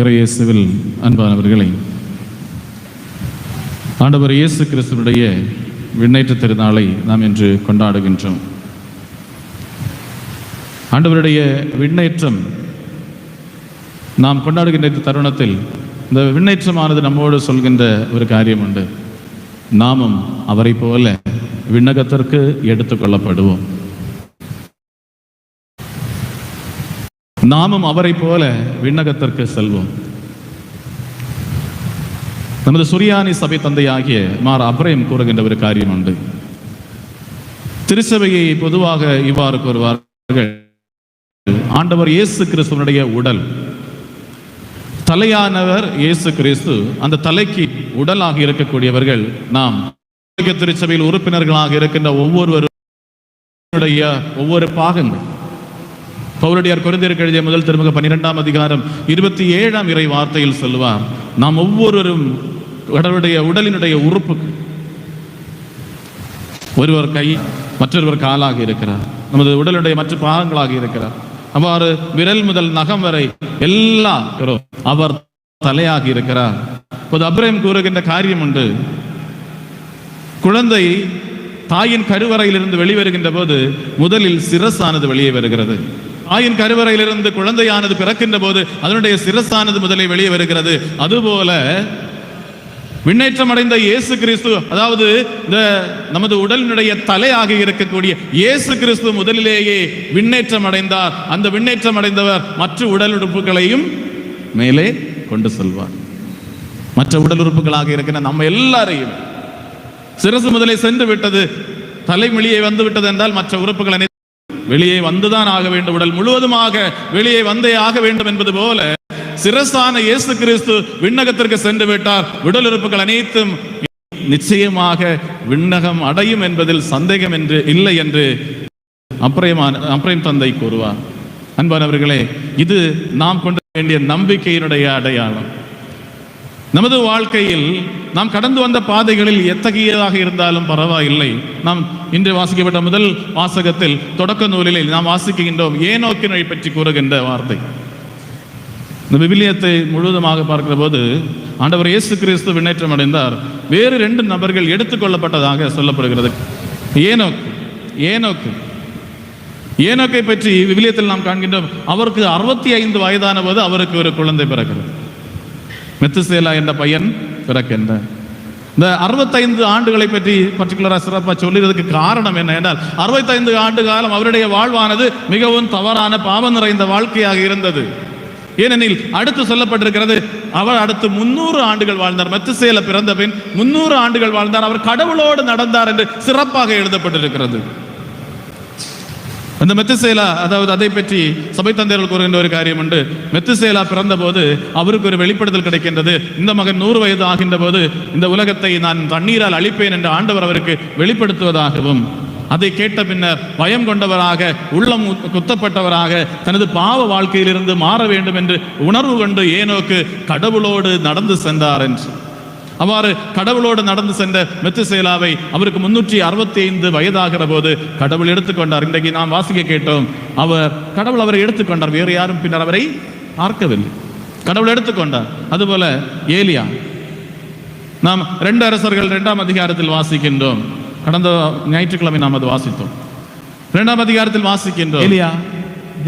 இறையேசுவில் அன்பானவர்களை ஆண்டவர் இயேசு கிறிஸ்துவனுடைய விண்ணேற்ற திருநாளை நாம் இன்று கொண்டாடுகின்றோம். ஆண்டவருடைய விண்ணேற்றம் நாம் கொண்டாடுகின்ற இந்த தருணத்தில் இந்த விண்ணேற்றமானது நம்மோடு சொல்கின்ற ஒரு காரியம் உண்டு நாமும் அவரை போல விண்ணகத்திற்கு எடுத்துக்கொள்ளப்படுவோம் நாமும் அவரை போல விண்ணகத்திற்கு செல்வோம். நமது சுரியானி சபை தந்தையாகிய மார் அப்ரேம் கூறுகின்ற ஒரு காரியம் உண்டு. திருச்சபையை பொதுவாக இவ்வாறு கூறுவார்கள். ஆண்டவர் இயேசு கிறிஸ்துவனுடைய உடல். தலையானவர் இயேசு கிறிஸ்து அந்த தலைக்கு உடலாக இருக்கக்கூடியவர்கள் நாம். திருச்சபையில் உறுப்பினர்களாக இருக்கின்ற ஒவ்வொருவருடைய ஒவ்வொரு பாகங்கள். பௌரடியார் குறைந்திருக்க எழுதிய முதல் திருமுக பன்னிரெண்டாம் அதிகாரம் இருபத்தி ஏழாம் இறை வார்த்தையில் சொல்லுவார் நாம் ஒவ்வொருவரும் கடவுளுடைய உடலினுடைய உறுப்பு ஒருவர் கை மற்றொருவர் காலாக இருக்கிறார். நமது உடலுடைய மற்ற பாகங்களாக இருக்கிறார். அவ்வாறு விரல் முதல் நகம் வரை எல்லா அவர் தலையாக இருக்கிறார். இப்போது அப்ரேம் கூறுகின்ற காரியம் உண்டு. குழந்தை தாயின் கருவறையிலிருந்து வெளிவருகின்ற போது முதலில் சிரசானது வெளியே வருகிறது. தாயின் கருவறையிலிருந்து குழந்தையானது பிறக்கின்ற போது அதனுடைய சிரசானது முதலில் வெளியே வருகிறது. அதுபோல விண்ணேற்றம் அடைந்த இயேசு கிறிஸ்து அதாவது இந்த நமது உடலினுடைய தலையாக இருக்கக்கூடிய இயேசு கிறிஸ்து முதலிலேயே விண்ணேற்றம் அடைந்தார் அந்த விண்ணேற்றம் அடைந்தவர் மற்ற உடல் உறுப்புகளையும் மேலே கொண்டு செல்வார். மற்ற உடல் உறுப்புகளாக இருக்கிற நம்ம எல்லாரையும் சிரசு முதலே சென்று விட்டது. தலைமொழியை வந்து விட்டது என்றால் மற்ற உறுப்புகள் வெளியே வந்துதான் ஆக வேண்டும். உடல் முழுவதுமாக வெளியே வந்தே ஆக வேண்டும் என்பது போல சிறசான இயேசு கிறிஸ்து விண்ணகத்திற்கு சென்று விட்டார். உடல் உறுப்புகள் அனைத்தும் நிச்சயமாக விண்ணகம் அடையும் என்பதில் சந்தேகம் என்று இல்லை என்று அப்ரேமான அப்ரேம் தந்தை கூறுவார். அன்பானவர்களே இது நாம் கொண்டு வேண்டிய நம்பிக்கையினுடைய அடையாளம். நமது வாழ்க்கையில் நாம் கடந்து வந்த பாதைகளில் எத்தகையதாக இருந்தாலும் பரவாயில்லை. நாம் இன்று வாசிக்கப்பட்ட முதல் வாசகத்தில் தொடக்க நூலிலே நாம் வாசிக்கின்றோம் ஏனோக்கினை பற்றி கூறுகின்ற வார்த்தை. இந்த விவிலியத்தை முழுவதுமாக பார்க்கிற போது ஆண்டவர் இயேசு கிறிஸ்து விண்ணேற்றம் அடைந்தார். வேறு ரெண்டு நபர்கள் எடுத்துக்கொள்ளப்பட்டதாக சொல்லப்படுகிறது. ஏனோக்கு ஏனோக்கு ஏனோக்கை பற்றி விவிலியத்தில் நாம் காண்கின்றோம். அவருக்கு அறுபத்தி ஐந்து வயதான போது அவருக்கு ஒரு குழந்தை பிறக்கிறது. மெத்துசேலா என்ற பையன் பிறக்கின்றான் இந்த. அறுபத்தைந்து ஆண்டுகளை பற்றி பர்டிகுலராக சிறப்பாக சொல்லுறதுக்கு காரணம் என்ன என்றால் அறுபத்தைந்து ஆண்டு காலம் அவருடைய வாழ்வானது மிகவும் தவறான பாவம் நிறைந்த வாழ்க்கையாக இருந்தது. ஏனெனில் அடுத்து சொல்லப்பட்டிருக்கிறது அவர் அடுத்து முன்னூறு ஆண்டுகள் வாழ்ந்தார். மெத்துசேல பிறந்த பின் முன்னூறு ஆண்டுகள் வாழ்ந்தார். அவர் கடவுளோடு நடந்தார் என்று சிறப்பாக எழுதப்பட்டிருக்கிறது. அந்த மெத்துசேலா அதாவது அதை பற்றி சபை தந்தையர்கள் கூறுகின்ற ஒரு காரியம் உண்டு. மெத்துசேலா பிறந்த போது அவருக்கு ஒரு வெளிப்படுதல் கிடைக்கின்றது. இந்த மகன் நூறு வயது ஆகின்ற போது இந்த உலகத்தை நான் தண்ணீரால் அழிப்பேன் என்று ஆண்டவர் அவருக்கு வெளிப்படுத்துவதாகவும் அதை கேட்ட பின்னர் பயம் கொண்டவராக உள்ளம் குத்தப்பட்டவராக தனது பாவ வாழ்க்கையிலிருந்து மாற வேண்டும் என்று உணர்வு கொண்டு ஏனோக்கு கடவுளோடு நடந்து சென்றார் என்று. அவ்வாறு கடவுளோடு நடந்து சென்ற மெத்துசேலாவை அவருக்கு முன்னூற்றி அறுபத்தி ஐந்து வயதாகிற போது கடவுள் எடுத்துக்கொண்டார். இன்றைக்கு நாம் வாசிக்க கேட்டோம் அவர் கடவுள் அவரை எடுத்துக்கொண்டார். வேறு யாரும் பின்னர் அவரை பார்க்கவில்லை. கடவுள் எடுத்துக்கொண்டார். அதுபோல ஏலியா நாம் ரெண்டு அரசர்கள் இரண்டாம் அதிகாரத்தில் வாசிக்கின்றோம். கடந்த ஞாயிற்றுக்கிழமை நாம் அது வாசித்தோம். இரண்டாம் அதிகாரத்தில் வாசிக்கின்றோம். ஏலியா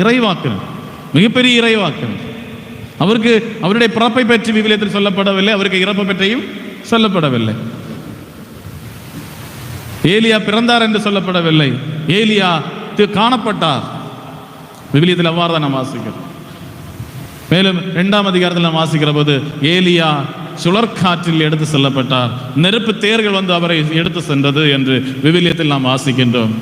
இறைவாக்கன் மிகப்பெரிய இறைவாக்கன் அவருக்கு அவருடைய பிறப்பை பற்றி விவிலியத்தில் சொல்லப்படவில்லை. அவருக்கு இறப்பை பற்றியும் சொல்லப்படவில்லை. ஏலியா பிறந்தார் என்று சொல்லப்படவில்லை. ஏலியா காணப்பட்டார். விவிலியத்தில் அவ்வாறு தான் நாம் வாசிக்கிறோம். மேலும் இரண்டாம் அதிகாரத்தில் நாம் வாசிக்கிற போது ஏலியா சுழற்காற்றில் எடுத்து செல்லப்பட்டார். நெருப்பு தேர்கள் வந்து அவரை எடுத்து சென்றது என்று விவிலியத்தில் நாம் வாசிக்கின்றோம்.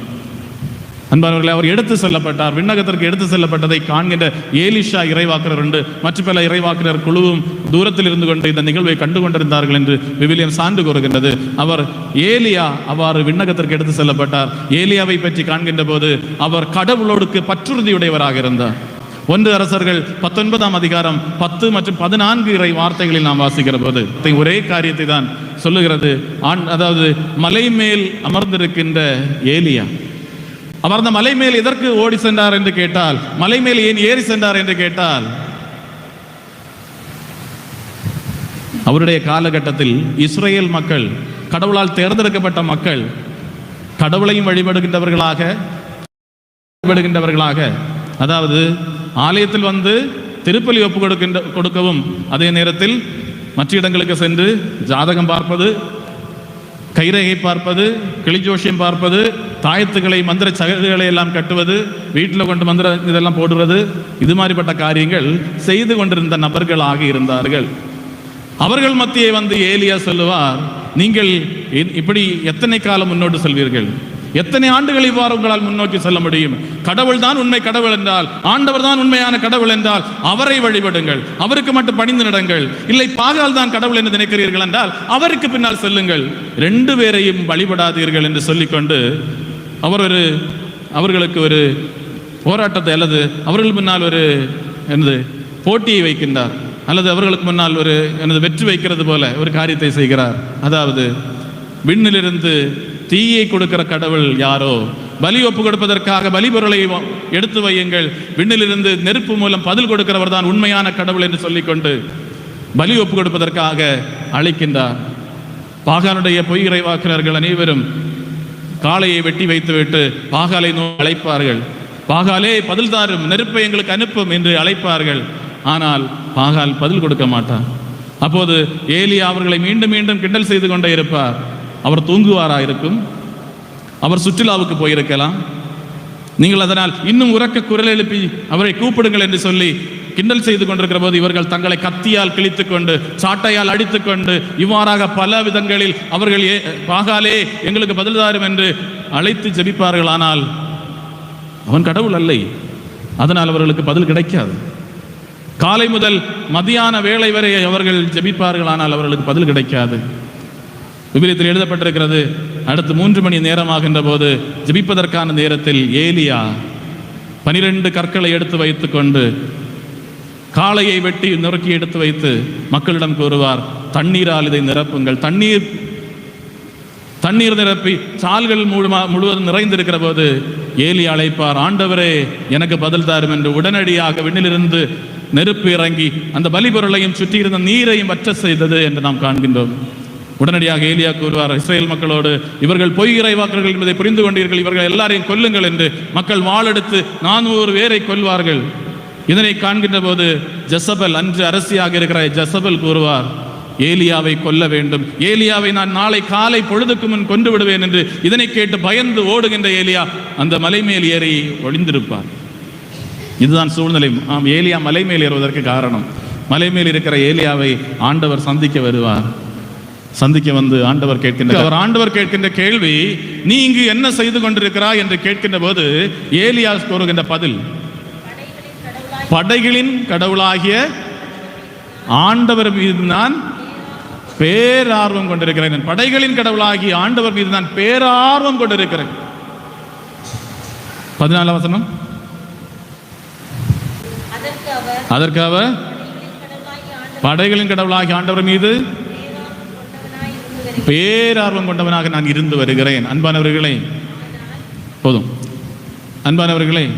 அன்பானவர்களை அவர் எடுத்து செல்லப்பட்டார். விண்ணகத்திற்கு எடுத்து செல்லப்பட்டதை காண்கின்ற ஏலிஷா இறைவாக்கினர் உண்டு. மற்ற பல இறைவாக்கினர் குழுவும் தூரத்தில் இருந்து கொண்டு இந்த நிகழ்வை கண்டு கொண்டிருந்தார்கள் என்று விவிலியம் சான்று கூறுகின்றது. அவர் ஏலியா அவ்வாறு விண்ணகத்திற்கு எடுத்து செல்லப்பட்டார். ஏலியாவை பற்றி காண்கின்ற போது அவர் கடவுளோடுக்கு பற்றுறுதியுடையவராக இருந்தார். ஒன்று அரசர்கள் பத்தொன்பதாம் அதிகாரம் பத்து மற்றும் பதினான்கு இறை வார்த்தைகளில் நாம் வாசிக்கிற போது ஒரே காரியத்தை தான் சொல்லுகிறது. ஆண் அதாவது மலை மேல் அமர்ந்திருக்கின்ற ஏலியா. அவர் அந்த மலை மேல் எதற்கு ஓடி சென்றார் என்று கேட்டால் மலை மேல் ஏன் ஏறி சென்றார் என்று கேட்டால் அவருடைய காலகட்டத்தில் இஸ்ரேல் மக்கள் கடவுளால் தேர்ந்தெடுக்கப்பட்ட மக்கள் கடவுளையும் வழிபடுகின்றவர்களாக வழிபடுகின்றவர்களாக அதாவது ஆலயத்தில் வந்து திருப்பலி ஒப்பு கொடுக்கின்ற கொடுக்கவும் அதே நேரத்தில் மற்ற இடங்களுக்கு சென்று ஜாதகம் பார்ப்பது கைரேகை பார்ப்பது கிளிஜோஷியம் பார்ப்பது தாயத்துகளை மந்திர சகதிகளை எல்லாம் கட்டுவது வீட்டில் கொண்டு மந்திர இதெல்லாம் போடுவது இது மாதிரிப்பட்ட காரியங்கள் செய்து கொண்டிருந்த நபர்களாக இருந்தார்கள். அவர்கள் மத்தியே வந்து ஏலியா சொல்லுவார் நீங்கள் இப்படி எத்தனை காலம் முன்னோட்டு செல்வீர்கள்? எத்தனை ஆண்டுகள் இவ்வாறு உங்களால் முன்னோக்கி செல்ல முடியும்? கடவுள் தான் உண்மை கடவுள் என்றால் ஆண்டவர் தான் உண்மையான கடவுள் என்றால் அவரை வழிபடுங்கள் அவருக்கு மட்டும் பணிந்து நடங்கள். இல்லை பாகால் தான் கடவுள் என்று நினைக்கிறீர்கள் என்றால் அவருக்கு பின்னால் செல்லுங்கள். ரெண்டு பேரையும் வழிபடாதீர்கள் என்று சொல்லிக்கொண்டு அவர் ஒரு அவர்களுக்கு ஒரு போராட்டத்தை அல்லது அவர்கள் முன்னால் ஒரு எனது போட்டியை வைக்கின்றார். அல்லது அவர்களுக்கு முன்னால் ஒரு எனது வெற்றி வைக்கிறது போல ஒரு காரியத்தை செய்கிறார். அதாவது விண்ணிலிருந்து தீயை கொடுக்கிற கடவுள் யாரோ? பலி ஒப்பு கொடுப்பதற்காக பலிபொருளை வ- எடுத்து வையுங்கள். விண்ணிலிருந்து நெருப்பு மூலம் பதில் கொடுக்கிறவர் தான் உண்மையான கடவுள் என்று சொல்லிக்கொண்டு பலி ஒப்பு கொடுப்பதற்காக அழைக்கின்றார். பாகானுடைய பொய் இறைவாக்கினர்கள் அனைவரும் காளையை வெட்டி வைத்துவிட்டு பாகாலை நோ அழைப்பார்கள். பாகாலே பதில் தாரும் நெருப்பை எங்களுக்கு அனுப்பும் என்று அழைப்பார்கள். ஆனால் பாகால் பதில் கொடுக்க மாட்டார் அப்போது ஏலியா அவர்களை மீண்டும் மீண்டும் கிண்டல் செய்து கொண்டே இருப்பார். அவர் தூங்குவாரா இருக்கும் அவர் சுற்றுலாவுக்கு போயிருக்கலாம். நீங்கள் அதனால் இன்னும் உறக்க குரல் எழுப்பி அவரை கூப்பிடுங்கள் என்று சொல்லி கிண்டல் செய்து கொண்டிருக்கிற போது இவர்கள் தங்களை கத்தியால் கிழித்து கொண்டு சாட்டையால் அடித்துக்கொண்டு இவ்வாறாக பல விதங்களில் அவர்கள் ஏ பாகாலே எங்களுக்கு பதில் தாரும் என்று அழைத்து ஜெபிப்பார்கள். ஆனால் அவன் கடவுள் அல்லை. அதனால் அவர்களுக்கு பதில் கிடைக்காது. காலை முதல் மதியான வேலை வரை அவர்கள் ஜெபிப்பார்கள். ஆனால் அவர்களுக்கு பதில் கிடைக்காது. விபிலியத்தில் எழுதப்பட்டிருக்கிறது. அடுத்து மூன்று மணி நேரமாகின்ற போது ஜபிப்பதற்கான நேரத்தில் ஏலியா பனிரெண்டு கற்களை எடுத்து வைத்துக்கொண்டு காளையை வெட்டி நொறுக்கி எடுத்து வைத்து மக்களிடம் கூறுவார் தண்ணீரால் இதை நிரப்புங்கள். தண்ணீர் தண்ணீர் நிரப்பி சால்கள் முழுமா முழுவதும் நிறைந்திருக்கிற போது ஏலி அழைப்பார் ஆண்டவரே எனக்கு பதில் தாரும் என்று உடனடியாக விண்ணிலிருந்து நெருப்பு இறங்கி அந்த பலிபொருளையும் சுற்றியிருந்த நீரையும் வற்ற செய்தது என்று நாம் காண்கின்றோம். உடனடியாக ஏலியா கூறுவார் இஸ்ரேல் மக்களோடு இவர்கள் பொய் இறைவாக்கர்கள் என்பதை புரிந்து கொண்டீர்கள் இவர்கள் எல்லாரையும் கொல்லுங்கள் என்று மக்கள் வாழெடுத்து நானூறு பேரை கொல்வார்கள். இதனை காண்கின்ற போது ஜசபல் அன்று அரசியாக இருக்கிற ஜசபல் கூறுவார் ஏலியாவை கொல்ல வேண்டும். ஏலியாவை நான் நாளை காலை பொழுதுக்கு முன் கொண்டு விடுவேன் என்று இதனை கேட்டு பயந்து ஓடுகின்ற ஏலியா அந்த மலை மேல் ஏறி ஒளிந்திருப்பார். இதுதான் சூழ்நிலை. ஆம் ஏலியா மலை மேல் ஏறுவதற்கு காரணம். மலை மேல் இருக்கிற ஏலியாவை ஆண்டவர் சந்திக்க வருவார். சந்திக்க வந்து ஆண்டவர் கேட்கின்ற அவர் ஆண்டவர் கேட்கின்ற கேள்வி நீ இங்கு என்ன செய்து கொண்டிருக்கிறாய்? என்று கேட்கின்ற போது ஏலியா கூறுகின்ற பதில் படைகளின் கடவுளாகிய ஆண்டவர் மீது நான் பேரார்வம் கொண்டிருக்கிறேன். படைகளின் கடவுளாகிய ஆண்டவர் மீது நான் பேரார்வம் கொண்டிருக்கிறேன். பதினாலாம் வசனம். அதற்கு அவர் அதற்கு அவர் படைகளின் கடவுளாகிய ஆண்டவர் படைகளின் கடவுளாகிய ஆண்டவர் மீது பேரார்வம் கொண்டவனாக நான் இருந்து வருகிறேன். அன்பானவர்களே போதும். அன்பானவர்களே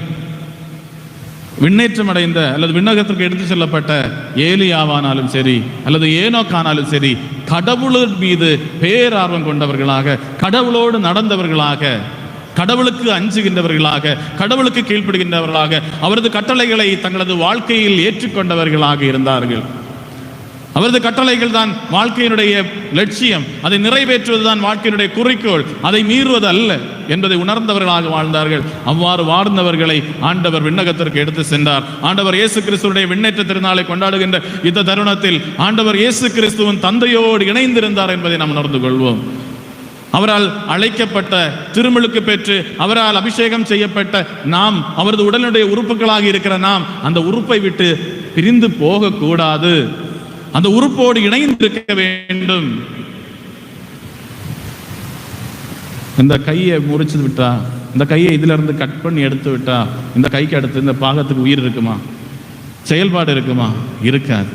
விண்ணேற்றம் அடைந்த அல்லது விண்ணகத்திற்கு எடுத்து செல்லப்பட்ட ஏலியாவானாலும் சரி அல்லது ஏனோக்கானாலும் சரி கடவுளின் மீது பேரார்வம் கொண்டவர்களாக கடவுளோடு நடந்தவர்களாக கடவுளுக்கு அஞ்சுகின்றவர்களாக கடவுளுக்கு கீழ்ப்படுகின்றவர்களாக அவரது கட்டளைகளை தங்களது வாழ்க்கையில் ஏற்றுக்கொண்டவர்களாக இருந்தார்கள். அவரது கட்டளைகள் தான் வாழ்க்கையினுடைய லட்சியம். அதை நிறைவேற்றுவதுதான் வாழ்க்கையினுடைய குறிக்கோள். அதை மீறுவது அல்ல என்பதை உணர்ந்தவர்களாக வாழ்ந்தார்கள். அவ்வாறு வாழ்ந்தவர்களை ஆண்டவர் விண்ணகத்திற்கு எடுத்து சென்றார். ஆண்டவர் இயேசு கிறிஸ்துடைய விண்ணேற்ற திருநாளை கொண்டாடுகின்ற இந்த தருணத்தில் ஆண்டவர் இயேசு கிறிஸ்துவின் தந்தையோடு இணைந்திருந்தார் என்பதை நாம் உணர்ந்து கொள்வோம். அவரால் அழைக்கப்பட்ட திருமுழுக்கு பெற்று அவரால் அபிஷேகம் செய்யப்பட்ட நாம் அவரது உடலுடைய உறுப்புகளாக இருக்கிற நாம் அந்த உறுப்பை விட்டு பிரிந்து போகக்கூடாது. அந்த உறுப்போடு இணைந்திருக்க வேண்டும். இந்த கையை முறிச்சு விட்டா இந்த கையை இதுல இருந்து கட் பண்ணி எடுத்து விட்டா இந்த கைக்கு அடுத்து இந்த பாகத்துக்கு உயிர் இருக்குமா? செயல்பாடு இருக்குமா? இருக்காது.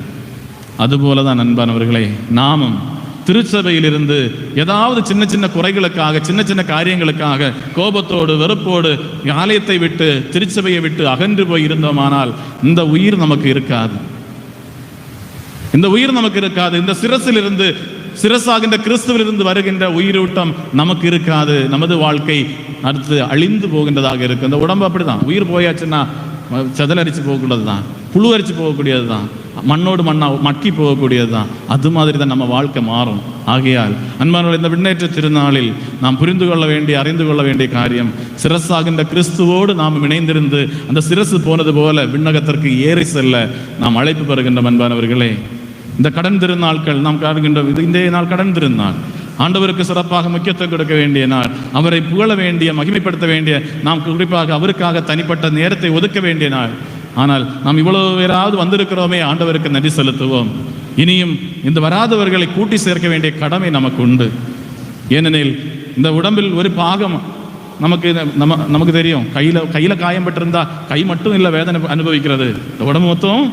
அதுபோல தான் அன்பானவர்களே நாமும் திருச்சபையிலிருந்து ஏதாவது சின்ன சின்ன குறைகளுக்காக சின்ன சின்ன காரியங்களுக்காக கோபத்தோடு வெறுப்போடு ஆலயத்தை விட்டு திருச்சபையை விட்டு அகன்று போய் இருந்தோமானால் இந்த உயிர் நமக்கு இருக்காது. இந்த உயிர் நமக்கு இருக்காது. இந்த சிரசிலிருந்து சிரசாகின்ற கிறிஸ்துவிலிருந்து வருகின்ற உயிரூட்டம் நமக்கு இருக்காது. நமது வாழ்க்கை அடுத்து அழிந்து போகின்றதாக இருக்கு. இந்த உடம்பு அப்படிதான். உயிர் போயாச்சுன்னா செதலரிச்சு போகக்கூடியது தான் புழு அரிச்சு போகக்கூடியது தான் மண்ணோடு மண்ணா மக்கி போகக்கூடியது தான் அது மாதிரி தான் நம்ம வாழ்க்கை மாறும். ஆகையால் அன்பானவர்கள் இந்த விண்ணேற்ற திருநாளில் நாம் புரிந்து கொள்ள வேண்டிய அறிந்து கொள்ள வேண்டிய காரியம் சிரசாகின்ற கிறிஸ்துவோடு நாம் இணைந்திருந்து அந்த சிரசு போனது போல விண்ணகத்திற்கு ஏறி செல்ல நாம் அழைப்பு பெறுகின்ற அன்பானவர்களே. இந்த கடன் திருநாட்கள் நாம் காண்கின்ற இது நாள் கடன் திருநாள். ஆண்டவருக்கு சிறப்பாக முக்கியத்துவம் கொடுக்க வேண்டிய நாள். அவரை புகழ வேண்டிய மகிமைப்படுத்த வேண்டிய நாம் குறிப்பாக அவருக்காக தனிப்பட்ட நேரத்தை ஒதுக்க வேண்டிய நாள். ஆனால் நாம் இவ்வளவு பேராவது வந்திருக்கிறோமே ஆண்டவருக்கு நன்றி செலுத்துவோம். இனியும் இந்த வராதவர்களை கூட்டி சேர்க்க வேண்டிய கடமை நமக்கு உண்டு ஏனெனில் இந்த உடம்பில் ஒரு பாகம் நமக்கு நம்ம நமக்கு தெரியும். கையில கையில காயம் பட்டிருந்தா கை மட்டும் இல்லை வேதனை அனுபவிக்கிறது. இந்த உடம்பு மொத்தம்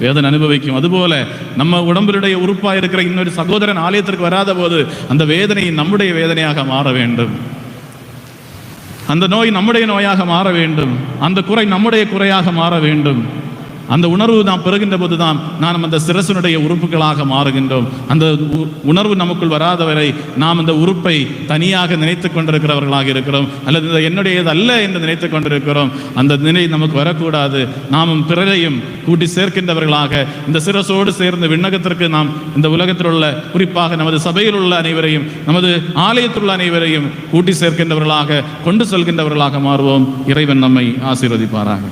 வேதனை அனுபவிக்கும். அதுபோல நம்ம உடம்பிலுடைய உறுப்பாக இருக்கிற இன்னொரு சகோதரன் ஆலயத்திற்கு வராத போது அந்த வேதனை நம்முடைய வேதனையாக மாற வேண்டும். அந்த நோய் நம்முடைய நோயாக மாற வேண்டும். அந்த குறை நம்முடைய குறையாக மாற வேண்டும். அந்த உணர்வு நாம் பெறுகின்ற போதுதான் நாம் அந்த சிரசனுடைய உறுப்புகளாக மாறுகின்றோம். அந்த உ- உணர்வு நமக்குள் வராதவரை நாம் அந்த உறுப்பை தனியாக நினைத்து கொண்டிருக்கிறவர்களாக இருக்கிறோம். அல்லது என்னுடையது அல்ல என்று நினைத்து கொண்டிருக்கிறோம். அந்த நிலை நமக்கு வரக்கூடாது. நாமும் பிறரையும் கூட்டி சேர்க்கின்றவர்களாக இந்த சிரசோடு சேர்ந்த விண்ணகத்திற்கு நாம் இந்த உலகத்தில் உள்ள குறிப்பாக நமது சபையில் உள்ள அனைவரையும் நமது ஆலயத்தில் உள்ள அனைவரையும் கூட்டி சேர்க்கின்றவர்களாக கொண்டு செல்கின்றவர்களாக மாறுவோம். இறைவன் நம்மை ஆசீர்வதிப்பாராக.